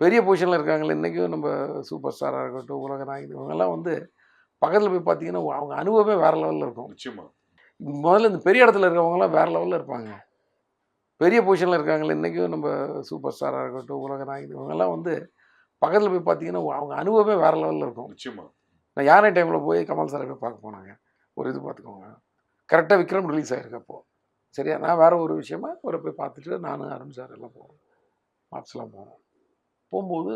பெரிய பொசிஷனில் இருக்காங்களே இன்றைக்கும் நம்ம சூப்பர் ஸ்டாராக இருக்கட்டும் உலக நாயகன் இவங்கெல்லாம் வந்து பக்கத்தில் போய் பார்த்தீங்கன்னா அவங்க அனுபவமே வேறு லெவலில் இருக்கும். நிச்சயமா. முதல்ல இந்த பெரிய இடத்துல இருக்கவங்கலாம் வேறு லெவலில் இருப்பாங்க. பெரிய பொசிஷனில் இருக்காங்களே இன்றைக்கும் நம்ம சூப்பர் ஸ்டாராக இருக்கட்டும் உலக நாயகன் இவங்கெல்லாம் வந்து பக்கத்தில் போய் பார்த்தீங்கன்னா அவங்க அனுபவமே வேறு லெவலில் இருக்கும். நிச்சயமா. நான் யானை டைமில் போய் கமல் சாரை போய் பார்க்க போனாங்க? ஒரு இது பார்த்துக்கோங்க கரெக்டாக விக்ரம் ரிலீஸ் ஆகிருக்கு அப்போது சரியா? நான் வேறு ஒரு விஷயமா ஒரு போய் பார்த்துட்டு நான் அருண் சார் எல்லாம் போவோம். மாப்ஸ்லாம் போவோம். போகும்போது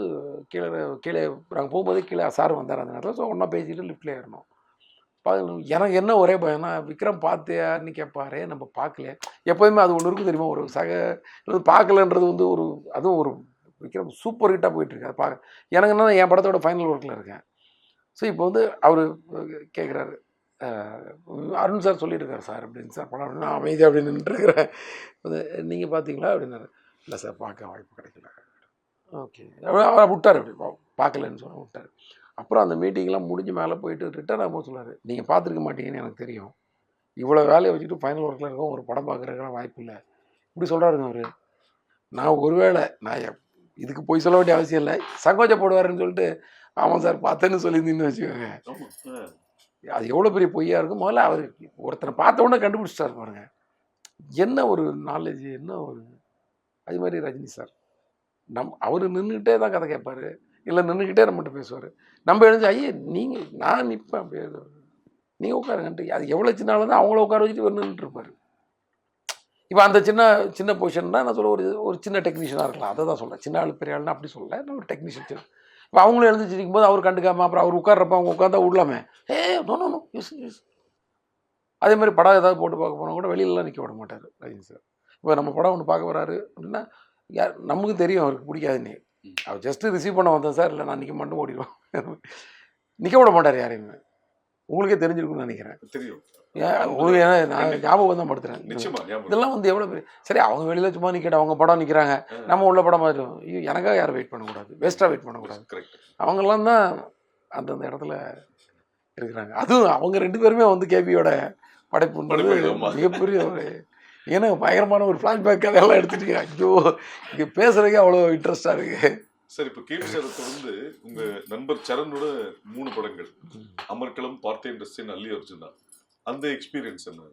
கீழே கீழே நாங்கள் போகும்போதே கீழே சார் வந்தார் அந்த நேரத்தில். ஸோ ஒன்றா பேசிட்டு லிஃப்டில் ஏறணும் எனக்கு என்ன ஒரே பயம்னா விக்ரம் பார்த்தியான்னு கேட்பாரு நம்ம பார்க்கல எப்போதுமே அது ஒன்று இருக்கும் தெரியுமா? ஒரு சக பார்க்கலன்றது வந்து ஒரு அதுவும் ஒரு விக்ரம் சூப்பர் ஹிட்டாக போயிட்டுருக்கு அதை பார்க்க எனக்கு என்ன என் படத்தோட ஃபைனல் ஒர்க்கில் இருக்கேன். ஸோ இப்போ வந்து அவர் கேட்குறாரு அருண் சார் சொல்லியிருக்காரு சார் அப்படின்னு சார் படம் நான் அமைதி அப்படின்னு நின்றுருக்கிறேன் நீங்கள் பார்த்தீங்களா அப்படின்னாரு. இல்லை சார் பார்க்க வாய்ப்பு கிடைக்கல. ஓகே. அவர் விட்டார் அப்படி. பார்க்கலன்னு சொல்ல விட்டார். அப்புறம் அந்த மீட்டிங்லாம் முடிஞ்சு மேலே போயிட்டு ரிட்டர்ன் ஆகும்போது சொன்னார் நீங்கள் பார்த்துருக்க மாட்டீங்கன்னு எனக்கு தெரியும். இவ்வளோ வேலையை வச்சுட்டு ஃபைனல் ஒர்க்கில் இருக்கோம் ஒரு படம் பார்க்குறதுக்கெல்லாம் வாய்ப்பு இல்லை. இப்படி சொல்கிறாருங்க அவர். நான் ஒருவேளை நான் இதுக்கு போய் சொல்ல வேண்டிய அவசியம் இல்லை. சங்கோச்சப்படுவாருன்னு சொல்லிட்டு ஆமாம் சார் பார்த்தேன்னு சொல்லியிருந்தீங்கன்னு வச்சுக்கோங்க. அது எவ்வளோ பெரிய பொய்யா இருக்கும். முதல்ல அவர் ஒருத்தனை பார்த்த உடனே கண்டுபிடிச்சிட்டாரு பாருங்க. என்ன ஒரு நாலேஜ் என்ன ஒரு அது மாதிரி ரஜினி சார். நம் அவர் நின்றுக்கிட்டே தான் கதை கேட்பார். இல்லை நின்றுக்கிட்டே நம்மகிட்ட பேசுவார். நம்ம எழுந்து ஐயே நீங்கள் நான் நிற்பேன் அப்படியே நீங்கள் உட்காருங்கன்ட்டு அது எவ்வளோ சின்ன தான் அவங்கள உட்கார வச்சுட்டு இவர் நின்றுட்டுருப்பார் இப்போ அந்த சின்ன சின்ன பொசிஷன்னா நான் சொல்ல ஒரு ஒரு சின்ன டெக்னீஷியனாக இருக்கலாம். அதை தான் சொல்கிறேன் சின்ன ஆள் பெரிய ஆள்னா அப்படி சொல்லலை நான் ஒரு டெக்னீஷியன் இப்போ அவங்களும் எழுந்து சிரிக்கும் போது அவர் கண்டுக்காம அப்புறம் அவர் உட்கார்றப்ப அவங்க உட்காந்தா விடலாமே? ஏ no no no use use அதே மாதிரி படம் ஏதாவது போட்டு பார்க்க போனால் கூட வெளியிலலாம் நிற்க விட மாட்டார் ரஜினி சார். இப்போ நம்ம படம் ஒன்று பார்க்க வராரு அப்படின்னா யார் நமக்கு தெரியும் அவருக்கு பிடிக்காதுன்னு. அவர் ஜஸ்ட்டு ரிசீவ் பண்ண வந்தேன் சார். இல்லை நான் நிற்க மாட்டேன் ஓடிடுவோம் நிற்க விட மாட்டார் யாரையுமே. உங்களுக்கே தெரிஞ்சிருக்கும்னு நினைக்கிறேன். தெரியும். உங்களுக்கு ஏன்னா நான் ஞாபகம் தான் படுத்துறேன் இதெல்லாம் வந்து எவ்வளோ பெரிய சரி அவங்க வெளியில சும்மா நிற்கட்டும் அவங்க படம் நிற்கிறாங்க. நம்ம உள்ள படம் மாதிரி ஐயோ எனக்காக யாரும் வெயிட் பண்ணக்கூடாது. வேஸ்ட்டாக வெயிட் பண்ணக்கூடாது. அவங்கெல்லாம் தான் அந்தந்த இடத்துல இருக்கிறாங்க. அதுவும் அவங்க ரெண்டு பேருமே வந்து கேபியோட படைப்பு. மிகப்பெரிய ஒரு ஏன்னா பயங்கரமான ஒரு ஃப்ளாஷ்பேக் அதெல்லாம் எடுத்துட்டு ஐயோ இங்கே பேசுறதுக்கே அவ்வளோ இன்ட்ரெஸ்டாக இருக்கு. சார் இப்போ கேபி சார் தொடர்ந்து உங்க நண்பர் சரணோட மூணு படங்கள். அமர்க்களம் பார்த்தேன் ரசின் அல்லி அர்ஜுனா அந்த எக்ஸ்பீரியன்ஸ் என்ன?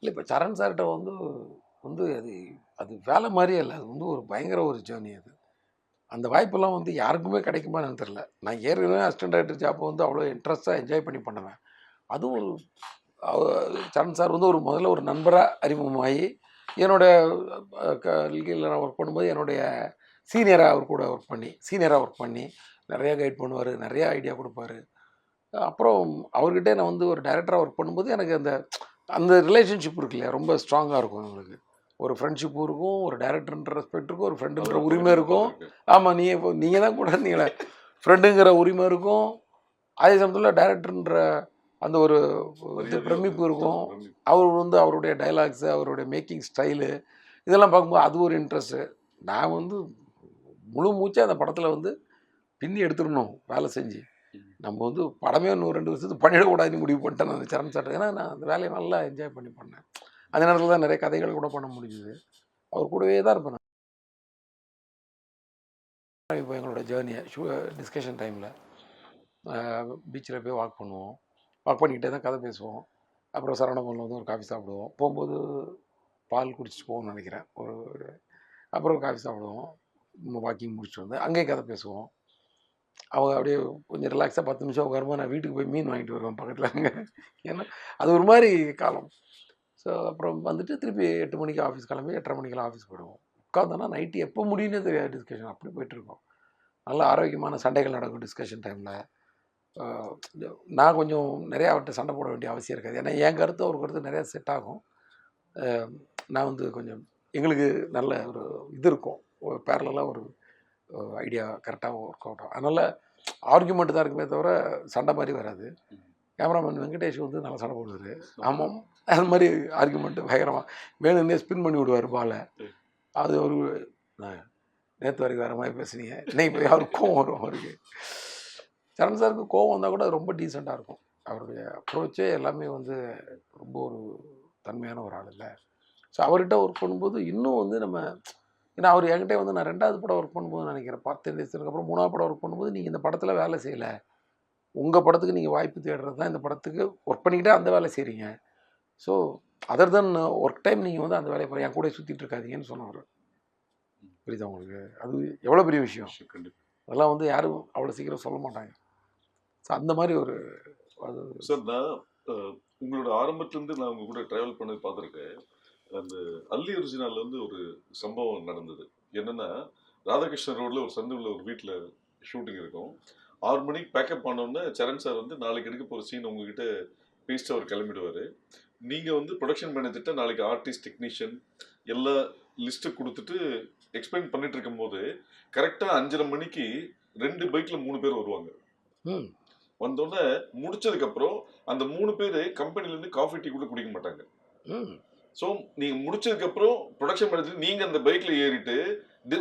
இல்லை இப்போ சரண் சார்கிட்ட வந்து வந்து அது அது வேலை மாதிரியே இல்லை. அது வந்து ஒரு பயங்கர ஒரு ஜேர்னி அது. அந்த வாய்ப்பெல்லாம் வந்து யாருக்குமே கிடைக்குமா எனக்கு தெரில நான் ஏற்கனவே அசிஸ்டன்ட் டைரக்டர் ஜாப்பை வந்து அவ்வளோ இன்ட்ரெஸ்ட்டாக என்ஜாய் பண்ணி பண்ணுவேன். அதுவும் ஒரு சரண் சார் வந்து ஒரு முதல்ல ஒரு நண்பராக அறிமுகமாகி என்னோட கல்வியில் நான் ஒர்க் பண்ணும்போது என்னுடைய சீனியராக அவர் கூட ஒர்க் பண்ணி சீனியராக ஒர்க் பண்ணி நிறையா கைட் பண்ணுவார் நிறையா ஐடியா கொடுப்பாரு. அப்புறம் அவர்கிட்ட நான் வந்து ஒரு டைரக்டராக ஒர்க் பண்ணும்போது எனக்கு அந்த அந்த ரிலேஷன்ஷிப் இருக்கு இல்லையா ரொம்ப ஸ்ட்ராங்காக இருக்கும் உங்களுக்கு ஒரு ஃப்ரெண்ட்ஷிப்பும் இருக்கும் ஒரு டைரக்டர்ன்ற ரெஸ்பெக்ட் இருக்கும் ஒரு ஃப்ரெண்டுன்ற உரிமை இருக்கும். ஆமாம் நீங்கள் இப்போ நீங்கள் தான் கூட நீங்களே ஃப்ரெண்டுங்கிற உரிமை இருக்கும். அதே சமயத்தில் டைரக்டர்ன்ற அந்த ஒரு பிரமிப்பு இருக்கும். அவர் வந்து அவருடைய டைலாக்ஸு அவருடைய மேக்கிங் ஸ்டைலு இதெல்லாம் பார்க்கும்போது அது ஒரு இன்ட்ரெஸ்ட்டு நான் வந்து முழு மூச்சு அந்த படத்தில் வந்து பின்னி எடுத்துடணும் வேலை செஞ்சு. நம்ம வந்து படமே இன்னும் ரெண்டு வருஷத்துக்கு பண்ணிடக்கூடாதுன்னு முடிவு பண்ணிட்டேன் அந்த சரண் சார். ஏன்னா நான் அந்த வேலையை நல்லா என்ஜாய் பண்ணி பண்ணேன். அந்த நேரத்தில் தான் நிறைய கதைகள் கூட பண்ண முடிஞ்சுது. அவர் கூடவே தான் இருப்பேன் இப்போ எங்களோட ஜேர்னியை ஷூ டிஸ்கஷன் டைமில் பீச்சில் போய் வாக் பண்ணுவோம். வாக் பண்ணிக்கிட்டே தான் கதை பேசுவோம். அப்புறம் சரவணபவனில் வந்து ஒரு காஃபி சாப்பிடுவோம். போகும்போது பால் குடிச்சிட்டு போவோம்னு நினைக்கிறேன். ஒரு ஒரு- அப்புறம் காஃபி சாப்பிடுவோம். வாக்கிங் முடிச்சுட்டு வந்து அங்கேயே கதை பேசுவோம். அவங்க அப்படியே கொஞ்சம் ரிலாக்ஸாக பத்து நிமிஷம் உட்காரும்போது நான் வீட்டுக்கு போய் மீன் வாங்கிட்டு வருவேன் பக்கத்தில். அங்கே ஏன்னா அது ஒரு மாதிரி காலம். ஸோ அப்புறம் வந்துட்டு திருப்பி எட்டு மணிக்கு ஆஃபீஸ் கிளம்பி எட்டரை மணிக்கெல்லாம் ஆஃபீஸ் போயிடுவோம். உட்காந்தோன்னா நைட்டு எப்போ முடியும்னே தெரியாது டிஸ்கஷன் அப்படி போயிட்டுருக்கோம் நல்ல ஆரோக்கியமான சண்டைகள் நடக்கும் டிஸ்கஷன் டைமில் நான் கொஞ்சம் நிறையா அவர்கிட்ட சண்டை போட வேண்டிய அவசியம் இருக்காது. ஏன்னா என் கருத்து அவர் கருத்து நிறையா செட் ஆகும். நான் வந்து கொஞ்சம் எங்களுக்கு நல்ல ஒரு இது இருக்கும். பேரலாக ஒரு ஐடியா கரெக்டாக ஒர்க் அவுட் ஆகும். அதனால் ஆர்குமெண்ட் தான் இருக்குமே தவிர சண்டை மாதிரி வராது. கேமராமேன் வெங்கடேஷ் வந்து நல்லா சண்டை போடுவார். ஆமாம். அது மாதிரி ஆர்குமெண்ட்டு பயங்கரமாக வேணும்னே ஸ்பின் பண்ணி விடுவார் பாலை. அது ஒரு நேற்று வரைக்கும் வேறு மாதிரி பேசுனீங்க. இன்னைக்கு போய் அவருக்கு கோவம் வரும் அவருக்கு. சரண் சாருக்கு கோவம் வந்தால் கூட ரொம்ப டீசெண்டாக இருக்கும். அவருடைய அப்ரோச்சே எல்லாமே வந்து ரொம்ப ஒரு தன்மையான ஒரு ஆள் இல்லை. ஸோ அவர்கிட்ட ஒர்க் பண்ணும்போது இன்னும் வந்து நம்ம ஏன்னா அவர் என்கிட்ட வந்து நான் ரெண்டாவது படம் ஒர்க் பண்ணும்போது நினைக்கிறேன். பத்து தேசத்துக்கு அப்புறம் மூணாவது படம் ஒர்க் பண்ணும்போது நீங்கள் இந்த படத்தில் வேலை செய்யலை. உங்கள் படத்துக்கு நீங்கள் வாய்ப்பு தேடுறது தான் இந்த படத்துக்கு ஒர்க் பண்ணிக்கிட்டே அந்த வேலை செய்கிறீங்க so other then work time நீங்கள் வந்து அந்த வேலையை என் கூட சுற்றிட்டு இருக்காதீங்கன்னு சொன்னவர் புரியுதா உங்களுக்கு? அது எவ்வளோ பெரிய விஷயம்? அதெல்லாம் வந்து யாரும் அவ்வளோ சீக்கிரம் சொல்ல மாட்டாங்க. ஸோ அந்த மாதிரி ஒரு சார் நான் உங்களோட ஆரம்பத்துல இருந்து நான் உங்க கூட டிராவல் பண்ணி பார்த்துருக்கேன். அந்த அல்லி ஒரிஜினல்ல வந்து ஒரு சம்பவம் நடந்தது. என்னன்னா ராதாகிருஷ்ணன் ரோட்ல ஒரு சந்துவில் ஒரு வீட்டில் ஷூட்டிங் இருக்கும். ஆறு மணிக்கு பேக்கப் பண்ணோன்னே சரண் சார் வந்து நாளைக்கு எடுக்க போகிற சீன் உங்ககிட்ட பேசிட்டு அவர் கிளம்பிடுவார். நீங்கள் வந்து ப்ரொடக்ஷன் மேனேஜர்கிட்ட நாளைக்கு ஆர்டிஸ்ட் டெக்னீஷியன் எல்லா லிஸ்ட்டு கொடுத்துட்டு எக்ஸ்பிளைன் பண்ணிட்டு இருக்கும்போது கரெக்டாக அஞ்சரை மணிக்கு ரெண்டு பைக்கில் மூணு பேர் வருவாங்க. வந்தோடனே முடிச்சதுக்கு அப்புறம் அந்த மூணு பேர் கம்பெனில இருந்து காஃபி டீ கூட குடிக்க மாட்டாங்க. ஸோ நீங்க முடிச்சதுக்கு அப்புறம் ப்ரொடக்ஷன் மேனேஜர் நீங்க அந்த பைக்ல ஏறிட்டு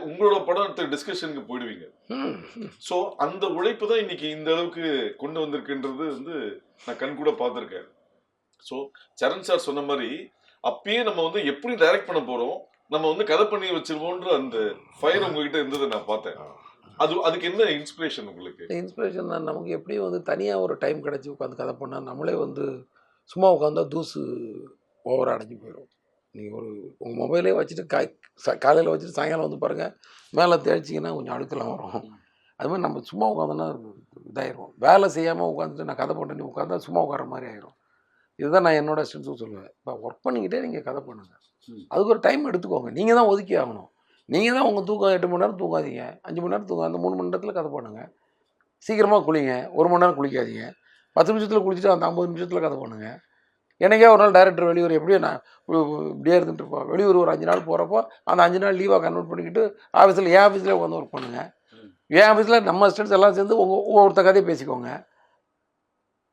உங்களோட படம் டிஸ்கஷனுக்கு போயிடுவீங்க. ஸோ அந்த உழைப்பு தான் இன்னைக்கு இந்த அளவுக்கு கொண்டு வந்திருக்குன்றது வந்து நான் கண் கூட பார்த்துருக்கேன். ஸோ சரண் சார் சொன்ன மாதிரி அப்பயே நம்ம வந்து எப்படி டைரக்ட் பண்ண போறோம் நம்ம வந்து கதை பண்ணி வச்சிருவோன்ற அந்த ஃபயர் உங்ககிட்ட இருந்ததை நான் பார்த்தேன். அது அதுக்கு என்ன இன்ஸ்பிரேஷன் உங்களுக்கு? இன்ஸ்பிரேஷன் தான். நமக்கு எப்படியும் வந்து தனியாக ஒரு டைம் கிடச்சி உட்காந்து கதை பண்ணால் நம்மளே வந்து சும்மா உட்காந்தா தூசு ஓவராக அடைஞ்சு போயிடும் நீங்கள் ஒரு உங்கள் மொபைலே வச்சுட்டு காய் காலையில் வச்சுட்டு சாயங்காலம் வந்து பாருங்கள் மேலே தேய்ச்சிங்கன்னா கொஞ்சம் அழுக்கெல்லாம் வரும். அது மாதிரி நம்ம சும்மா உட்காந்தோன்னா இதாயிரும். வேலை செய்யாமல் உட்காந்துட்டு நான் கதை பண்ணி உட்காந்தா சும்மா உட்கார மாதிரி ஆயிரும். இதுதான் நான் என்னோட ஸ்ட்ரென்த்தும் சொல்லுவேன். இப்போ ஒர்க் பண்ணிக்கிட்டே நீங்கள் கதை பண்ணுங்கள். அதுக்கு ஒரு டைம் எடுத்துக்கோங்க. நீங்கள் தான் ஒதுக்கி ஆகணும். நீங்கள் தான் உங்கள் தூக்கம் எட்டு மணி நேரம் தூங்காதீங்க. அஞ்சு மணி நேரம் தூங்க அந்த மூணு மணி நேரத்தில் கதை பண்ணுங்கள் சீக்கிரமாக குளிங்க. ஒரு மணி நேரம் குளிக்காதீங்க. பத்து நிமிஷத்தில் குளிச்சுட்டு அந்த ஐம்பது நிமிஷத்தில் கதை பண்ணுங்கள் எனக்கே ஒரு நாள் டேரக்டர் வெளியூர் எப்படியோ நான் இப்படியே இருந்துட்டு இருப்போம். வெளியூர் ஒரு அஞ்சு நாள் போகிறப்போ அந்த அஞ்சு நாள் லீவாக கன்வெர்ட் பண்ணிக்கிட்டு ஆஃபீஸில் என் ஆஃபீஸில் உட்காந்து ஒர்க் பண்ணுங்கள். என் ஆஃபீஸில் நம்ம ஸ்டூடெண்ட்ஸ் எல்லாம் சேர்ந்து உங்கள் ஒவ்வொருத்த கதையை பேசிக்கோங்க.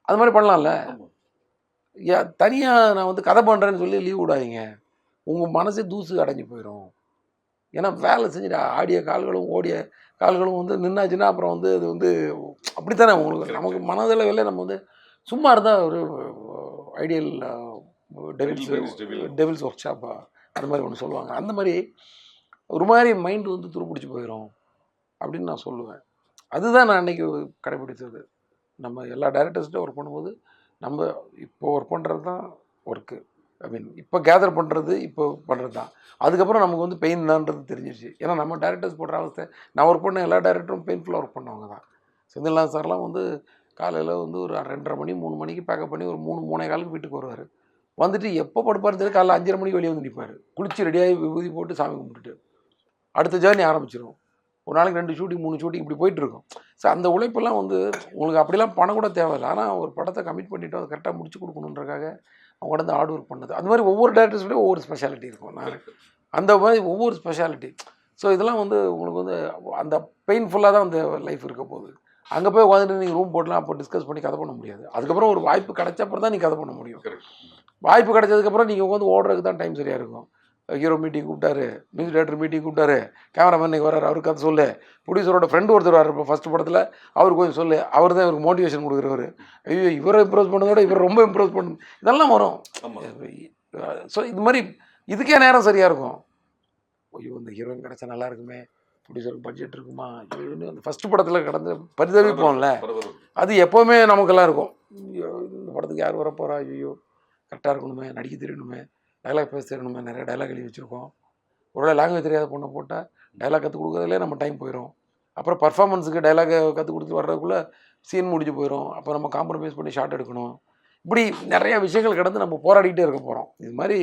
அது மாதிரி பண்ணலாம்ல. தனியாக நான் வந்து கதை பண்ணுறேன்னு சொல்லி லீவ் விடாதீங்க. உங்கள் மனசே தூசு அடைஞ்சு போயிடும் ஏன்னா வேலை செஞ்சுட்டு ஆடிய கால்களும் ஓடிய கால்களும் வந்து நின்னாச்சுன்னா அப்புறம் வந்து அது வந்து அப்படித்தானே உங்களுக்கு? நமக்கு மனதளவில் நம்ம வந்து சும்மா இருந்தால் ஒரு ஐடியல் டெவில்ஸ். டெவில்ஸ் ஒர்க் ஷாப்பா அந்த மாதிரி ஒன்று சொல்லுவாங்க. அந்த மாதிரி ஒரு மாதிரி மைண்டு வந்து துருப்பிடிச்சு போயிடும் அப்படின்னு நான் சொல்லுவேன். அதுதான் நான் அன்னைக்கு கடைபிடிச்சது நம்ம எல்லா டேரக்டர்ஸ்கிட்ட ஒர்க் பண்ணும்போது நம்ம இப்போ ஒர்க் பண்ணுறது தான் ஒர்க்கு ஐ மீன் இப்போ கேதர் பண்ணுறது இப்போ பண்ணுறது தான். அதுக்கப்புறம் நமக்கு வந்து பெயின் தான்றது தெரிஞ்சிருச்சு. ஏன்னா நம்ம டேரக்டர்ஸ் போடுற அவஸ்தை நான் ஒர்க் பண்ண எல்லா டேரக்டரும் பெயின்ஃபுல்லாக ஒர்க் பண்ணவங்க தான். செந்தில்நாத் சார்லாம் வந்து காலையில் வந்து ஒரு ரெண்டரை மணி மூணு மணிக்கு பேக்கப் பண்ணி ஒரு மூணு மூணே காலுக்கு வீட்டுக்கு வருவார். வந்துட்டு எப்போ படுப்பாரு தெரியும் காலைல அஞ்சரை மணிக்கு வெளியே வந்து நிற்பார் குளிச்சு ரெடியாகி விபூதி போட்டு சாமி கும்பிட்டுட்டு. அடுத்த ஜேர்னி ஆரம்பிச்சிடும் ஒரு நாளைக்கு ரெண்டு ஷூட்டிங் மூணு ஷூட்டிங் இப்படி போயிட்டு இருக்கும். ஸோ அந்த உழைப்பெல்லாம் வந்து உங்களுக்கு அப்படிலாம் பணம் கூட தேவையில்லை. ஆனால் ஒரு படத்தை கமிட் பண்ணிவிட்டு அதை கரெக்டாக முடிச்சு கொடுக்கணுன்றக்காக வந்து ஹார்ட் ஒர்க் பண்ணது. அந்த மாதிரி ஒவ்வொரு டேரக்டர்ஸ்லேயும் ஒவ்வொரு ஸ்பெஷாலிட்டி இருக்கும். நான். அந்த மாதிரி ஒவ்வொரு ஸ்பெஷாலிட்டி ஸோ இதெல்லாம் வந்து உங்களுக்கு வந்து அந்த பெயின்ஃபுல்லாக தான் அந்த லைஃப் இருக்க போகுது. அங்கே போய் உட்காந்துட்டு நீங்கள் ரூம் போடலாம் அப்போ டிஸ்கஸ் பண்ணி கதை பண்ண முடியாது. அதுக்கப்புறம் ஒரு வாய்ப்பு கிடைச்சப்பறம் தான் நீங்கள் கதை பண்ண முடியும். வாய்ப்பு கிடைச்சதுக்கப்புறம் நீங்கள் உட்காந்து ஓடுறதுக்கு தான் டைம் சரியாக இருக்கும். ஹீரோ மீட்டிங் கூப்பிட்டாரு மியூசிக் டேரக்டர் மீட்டிங் கூப்பிட்டாரு கேமராமேன் இன்னைக்கு வர்றாரு அவருக்கு கதை சொல்லு. ப்ரொடியூசரோட ஃப்ரெண்டு ஒருத்தர் வர்றாரு இப்போ ஃபஸ்ட் படத்தில். அவர் கொஞ்சம் சொல்லு. அவர் தான் இவருக்கு மோட்டிவேஷன் கொடுக்குறவர். ஐயோ இவரை இம்ப்ரோஸ் பண்ணதோட இவர் ரொம்ப இம்ப்ரோஸ் பண்ணு. இதெல்லாம் வரும். ஸோ இது மாதிரி இதுக்கே நேரம் சரியாக இருக்கும். ஐயோ இந்த ஹீரோயின் கிடச்சா நல்லா இருக்குமே. ப்ரொடியூசருக்கு பட்ஜெட் இருக்குமா? ஐயோ இன்னும் அந்த ஃபஸ்ட்டு படத்தில் கடந்து பரிதவிப்போம்ல. அது எப்போவுமே நமக்கெல்லாம் இருக்கும். ஐயோ இந்த படத்துக்கு யார் வரப்போறா? ஐயோ கரெக்டாக இருக்கணுமே நடிக்க தெரியணுமே. டைலாக் பேச தெரியணுமே நிறைய டைலாக் எழுதி வச்சுருக்கோம். ஒருவேளை லாங்குவேஜ் தெரியாத பொண்ணை போட்டால் டைலாக் கற்றுக் கொடுக்குறதுலே நம்ம டைம் போயிடும் அப்புறம் பர்ஃபார்மன்ஸுக்கு டைலாக் கற்றுக் கொடுத்து வர்றதுக்குள்ளே சீன் முடிஞ்சு போயிடும் அப்போ நம்ம காம்ப்ரமைஸ் பண்ணி ஷார்ட் எடுக்கணும். இப்படி நிறைய விஷயங்கள் கடந்து நம்ம போராடிக்கிட்டே இருக்க போகிறோம் இது மாதிரி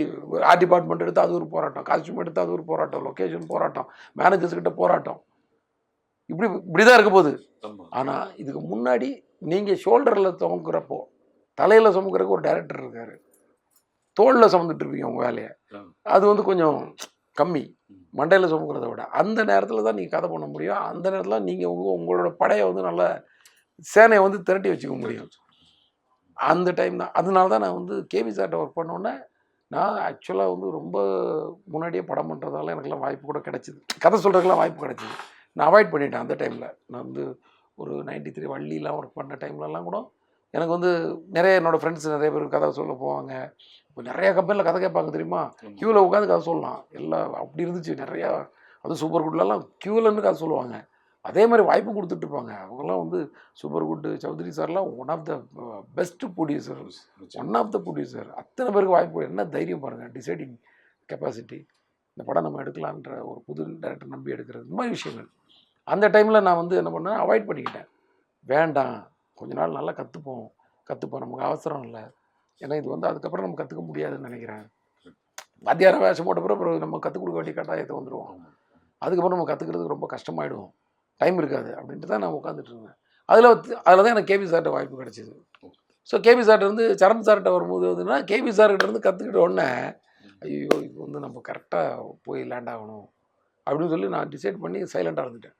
ஆர்ட் டிபார்ட்மெண்ட் எடுத்து அது ஒரு போராட்டம் காஸ்டியூம் எடுத்து அது ஒரு போராட்டம் லொக்கேஷன் போராட்டம் மேனேஜர்ஸ் கிட்ட போராட்டம். இப்படி இப்படி தான் இருக்க போகுது. ஆனால் இதுக்கு முன்னாடி நீங்கள் ஷோல்டரில் சுமக்கிறப்போ தலையில் சுமக்கிறதுக்கு ஒரு டைரக்டர் இருக்கார். தோளில் சுமந்துட்டு இருப்பீங்க உங்கள் வேலையை. அது வந்து கொஞ்சம் கம்மி. மண்டையில் சுமக்கிறத விட. அந்த நேரத்தில் தான் நீங்கள் கதை பண்ண முடியும். அந்த நேரத்தில் நீங்கள் உங்கள் உங்களோட படையை வந்து நல்ல சேனையை வந்து திரட்டி வச்சுக்க முடியும். அந்த டைம் தான். அதனால தான் நான் வந்து கேவி சார்ட்ட ஒர்க் பண்ணோன்னே நான் ஆக்சுவலாக வந்து ரொம்ப முன்னாடியே படம் பண்ணுறதால எனக்குலாம் வாய்ப்பு கூட கிடச்சிது. கதை சொல்கிறதுக்கெலாம் வாய்ப்பு கிடச்சிது. நான் அவாய்ட் பண்ணிட்டேன் அந்த டைமில். நான் வந்து ஒரு நைன்டி த்ரீ வள்ளிலாம் ஒர்க் பண்ண டைம்லலாம் கூட எனக்கு வந்து நிறைய என்னோடய ஃப்ரெண்ட்ஸ் நிறைய பேர் கதை சொல்ல போவாங்க. இப்போ நிறைய கம்பெனியில் கதை கேட்பாங்க தெரியுமா. கியூவில் உட்காந்து கதை சொல்லலாம். எல்லாம் அப்படி இருந்துச்சு. நிறையா அதுவும் சூப்பர் குட்லலாம் கியூலன்னு கதை சொல்லுவாங்க. அதே மாதிரி வாய்ப்பு கொடுத்துட்டு இருப்பாங்க. அவங்கெல்லாம் வந்து சூப்பர் குட் சௌத்ரி சார்லாம் one of the best producer one of the producer அத்தனை பேருக்கு வாய்ப்பு. என்ன தைரியம் பாருங்கள் டிசைடிங் கெப்பாசிட்டி இந்த படம் நம்ம எடுக்கலான்ற ஒரு புது டேரக்டர் நம்பி எடுக்கிறது. இந்த மாதிரி விஷயங்கள். அந்த டைமில் நான் வந்து என்ன பண்ணேன்? அவாய்ட் பண்ணிக்கிட்டேன். வேண்டாம். கொஞ்ச நாள் நல்லா கற்றுப்போம் கற்றுப்போம் நமக்கு அவசரம் இல்லை. ஏன்னா இது வந்து அதுக்கப்புறம் நம்ம கற்றுக்க முடியாதுன்னு நினைக்கிறேன். வாத்தியார வேஷம் போட்ட பிறகு அப்புறம் நம்ம கற்றுக் கொடுக்க வேண்டிய கட்டாயத்தை வந்துடுவோம் அதுக்கப்புறம் நம்ம கற்றுக்கிறதுக்கு ரொம்ப கஷ்டமாயிடும். டைம் இருக்காது அப்படின்ட்டு தான் நான் உட்காந்துட்டு இருந்தேன். அதில் அதில் தான் எனக்கு கேபி சார்கிட்ட வாய்ப்பு கிடைச்சிது. ஸோ கேபி சார்ட்ட இருந்து சரண் சார்கிட்ட வரும்போது வந்துன்னா கேபி சார்கிட்ட இருந்து கற்றுக்கிட்ட உடனே ஐயோ இது வந்து நம்ம கரெக்டாக போய் லேண்ட் ஆகணும் அப்படின்னு சொல்லி நான் டிசைட் பண்ணி சைலண்டாக இருந்துட்டேன்.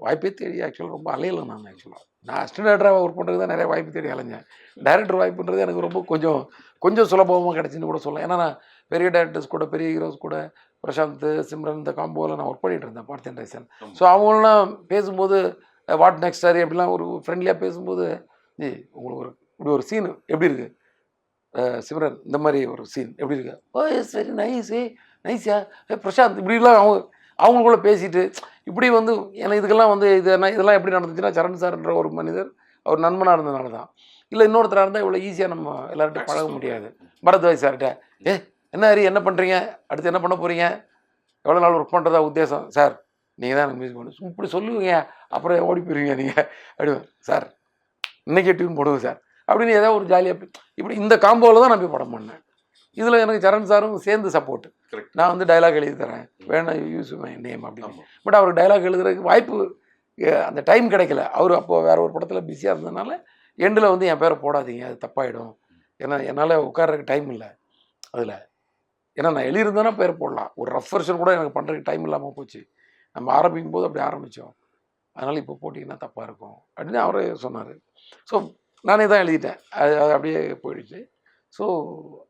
வாய்ப்பே தேடி ஆக்சுவலாக ரொம்ப அலையலை நான் ஆக்சுவலாக நான் அசிஸ்டன்ட் டேரக்டராக ஒர்க் பண்ணுறது தான் நிறைய வாய்ப்பு தேடி அலைஞ்சேன். டைரக்டர் வாய்ப்புன்றது எனக்கு ரொம்ப கொஞ்சம் கொஞ்சம் சுலபமாக கிடச்சின்னு கூட சொல்லலாம். ஏன்னா நான் பெரிய டேரக்டர்ஸ் கூட பெரிய ஹீரோஸ் கூட பிரசாந்த் சிம்ரன் இந்த காம்போவில் நான் ஒர்க் பண்ணிட்டு இருந்தேன் பார்த்தேன் ரைசன். ஸோ அவங்களாம் பேசும்போது வாட் நெக்ஸ்ட் சாரி அப்படிலாம் ஒரு ஃப்ரெண்ட்லியாக பேசும்போது ஜி உங்களுக்கு ஒரு இப்படி ஒரு சீன் எப்படி இருக்கு? அஹ் சிம்ரன் இந்த மாதிரி ஒரு சீன் எப்படி இருக்கு? ஓ சரி நைஸ் ஏ நைஸ்யா பிரசாந்த் இப்படிலாம் அவங்க அவங்களுக்குள்ள பேசிட்டு இப்படி வந்து எனக்கு இதுக்கெல்லாம் வந்து இது என்ன இதெல்லாம் எப்படி நடந்துச்சுன்னா சரண் சார்ன்ற ஒரு மனிதர் அவர் நண்பனாக இருந்ததுனால தான். இல்லை இன்னொருத்தராக இருந்தால் இவ்வளோ ஈஸியாக நம்ம எல்லார்ட்டும் பழக முடியாது. பரத்வாஜ் சார்கிட்ட ஏ என்ன ஹரி என்ன பண்ணுறீங்க அடுத்து என்ன பண்ண போகிறீங்க எவ்வளோ நாள் ஒர்க் பண்ணுறதா உத்தேசம்? சார் நீங்கள் தான் எனக்கு மியூசிக் பண்ணு இப்படி சொல்லுவீங்க? அப்புறம் ஓடி போயிருவீங்க நீங்கள் அப்படி சார் இன்னைக்கே டியூன் போடுவோம் சார். அப்படின்னு ஏதாவது ஒரு ஜாலியாக இப்படி இந்த காம்போவில் தான் நான் போய் படம் பண்ணேன். இதில் எனக்கு சரண் சாரும் சேர்ந்து சப்போர்ட். நான் வந்து டைலாக் எழுதி தரேன். வேணா யூஸ் மை நேம் அப்படின்னு. பட் அவருக்கு டைலாக் எழுதுறதுக்கு வாய்ப்பு அந்த டைம் கிடைக்கல. அவர் அப்போ வேற ஒரு படத்தில் பிஸியாக இருந்ததுனால எண்டில் வந்து என் பேரை போடாதீங்க அது தப்பாயிடும். ஏன்னா என்னால் உட்கார்றதுக்கு டைம் இல்லை அதில். ஏன்னா நான் எழுதியிருந்தேன்னா பேர் போடலாம். ஒரு ரஃப் வெர்ஷன் கூட எனக்கு பண்ணுறதுக்கு டைம் இல்லாமல் போச்சு. நம்ம ஆரம்பிக்கும் போது அப்படி ஆரம்பித்தோம் அதனால் இப்போ போட்டிங்கன்னா தப்பாக இருக்கும் அப்படின்னு அவரே சொன்னார். ஸோ நானே தான் எழுதிட்டேன். அது அப்படியே போயிடுச்சு. ஸோ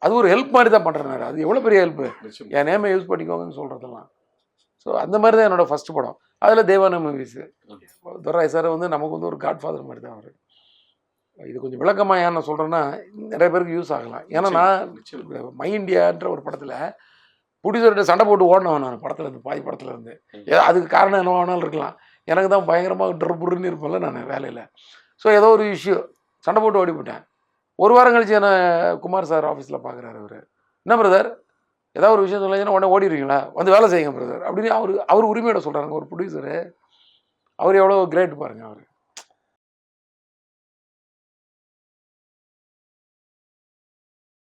அது ஒரு ஹெல்ப் மாதிரி தான் பண்ணுறேன் அது எவ்வளோ பெரிய ஹெல்ப்பு. என் நேமை யூஸ் பண்ணிக்கோங்கன்னு சொல்கிறதெல்லாம் ஸோ அந்த மாதிரி தான் என்னோட ஃபஸ்ட் படம். அதில் தேவான மூவிஸு துரை சார் வந்து நமக்கு வந்து ஒரு காட் ஃபாதர் மாதிரி தான் அவர். இது கொஞ்சம் விளக்கமாக ஏன் நான் சொல்கிறேன்னா நிறைய பேருக்கு யூஸ் ஆகலாம். ஏன்னா நான். மை இந்தியான்ற ஒரு படத்தில் ப்ரொடியூசர்கிட்ட சண்டை போட்டு ஓடினவன் நான் படத்தில் இருந்து பாதி படத்தில் இருந்து. ஏதோ அதுக்கு காரணம் என்ன வேணாலும் இருக்கலாம். எனக்கு தான் பயங்கரமாக ட்ருப்புருன்னு இருப்பேன்ல நான் வேலையில். ஸோ ஏதோ ஒரு இஷ்யூ சண்டை போட்டு ஓடி போட்டேன் ஒரு வாரம் கழிச்சு என்ன குமார் சார் ஆஃபீஸில் பார்க்குறாரு அவர். என்ன பிரதர் ஏதாவது ஒரு விஷயம் சொல்லிங்கன்னா உடனே ஓடிடுவீங்களா வந்து வேலை செய்யுங்க பிரதர் அப்படின்னு அவர் அவர் உரிமையோட சொல்கிறாங்க ஒரு ப்ரொடியூசரு அவர் எவ்வளோ கிரேட் பாருங்கள் அவர்.